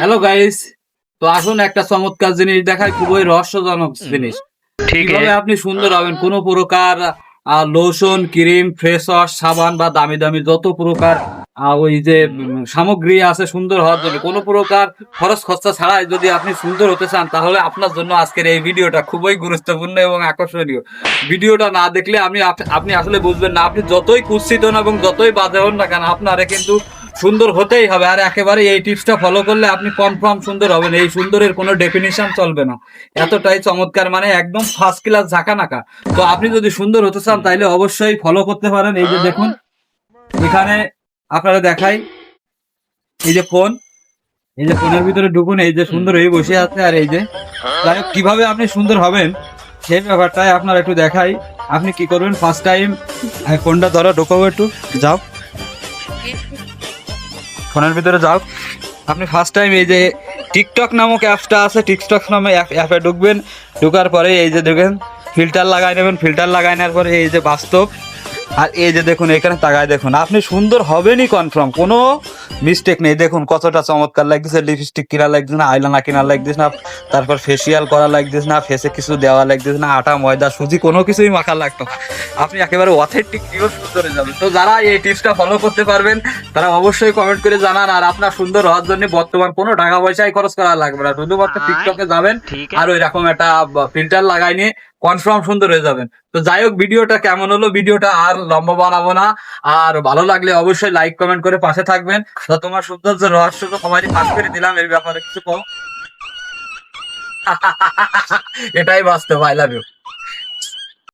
Hello guys তো আসুন একটা চমৎকার জিনিস দেখায় খুবই রহস্যজনক জিনিস। ঠিক কীভাবে আপনি সুন্দর হবেন? কোন প্রকার লোশন ক্রিম ফেস ওয়াশ সাবান বা দামি দামি যত প্রকার ওই যে সামগ্রী আছে সুন্দর হওয়ার জন্য কোনো প্রকার খরচ খরচা ছাড়াই যদি আপনি সুন্দর হতে চান তাহলে আপনার জন্য আজকের এই ভিডিওটা খুবই গুরুত্বপূর্ণ এবং আকর্ষণীয়। ভিডিওটা না দেখলে আমি আপনি আসলে বুঝবেন না আপনি যতই কুৎসিত হন এবং যতই বাজে হন না কেন আপনারে কিন্তু সুন্দর হতেই হবে। আর একেবারে এই টিপসটা ফলো করলে আপনি কনফার্ম সুন্দর হবেন। এই সুন্দরের কোনো ডেফিনিশন চলবে না। এতটাই চমৎকার মানে একদম ফার্স্ট ক্লাস ঝাঁকানাকা। তো আপনি যদি সুন্দর হতে চান তাহলে অবশ্যই ফলো করতে পারেন। এই যে দেখুন, এখানে আপনারা দেখাই। এই যে ফোন। এই যে ফোনের ভিতরে ঢুকুন। এই যে সুন্দর হয়ে বসে আছে। আর এই যে, যাই কীভাবে আপনি সুন্দর হবেন, সেই ব্যাপারটাই আপনার একটু দেখাই। আপনি কি করবেন? ফার্স্ট টাইম ফোনটা ধরো ঢুকাবো একটু। যাও। ফোনের ভিতরে যাও। আপনি ফার্স্ট টাইম এই যে টিকটক নামক অ্যাপসটা আছে টিকটক নামে অ্যাপে ঢুকবেন। ঢুকার পরে এই যে দেখবেন ফিল্টার লাগাই নেবেন ফিল্টার লাগাই নেওয়ার পরে এই যে বাস্তব। আর এই যে দেখুন এখানে তাকায় দেখুন আপনি সুন্দর হবেনই কনফার্ম কোনো মিস্টেক নেই। দেখুন কতটা চমৎকার লাগতেছে লিপস্টিক কিনা লাগতেছে না আইলানা কিনা লাগতেছে না তারপর ফেসিয়াল করা লাগতেছে না ফেসে কিছু দেওয়া লাগতেছে না আটা ময়দা সুজি কোনো কিছুই মাখা লাগতো আপনি একেবারে অথেন্টিক পিওর সুন্দর হয়ে যাবেন। তো যারা এই টিপসটা ফলো করতে পারবেন তারা অবশ্যই কমেন্ট করে জানান আর আপনার সুন্দর হওয়ার জন্য বর্তমান কোনো টাকা পয়সাই খরচ করা লাগবে না। শুধুমাত্র টিকটকে যাবেন আর ওই রকম একটা ফিল্টার লাগাই নিয়ে কনফার্ম সুন্দর হয়ে যাবেন। তো যাই হোক, ভিডিওটা কেমন হলো, ভিডিওটা আর লম্বা বানাবো না। আর ভালো লাগলে অবশ্যই লাইক কমেন্ট করে পাশে থাকবেন। তোমার সৌন্দর্য রহস্য সবারই পাশ করে দিলাম, এর ব্যাপারে কিছু কম এটাই বাস্তব আই লাভ ইউ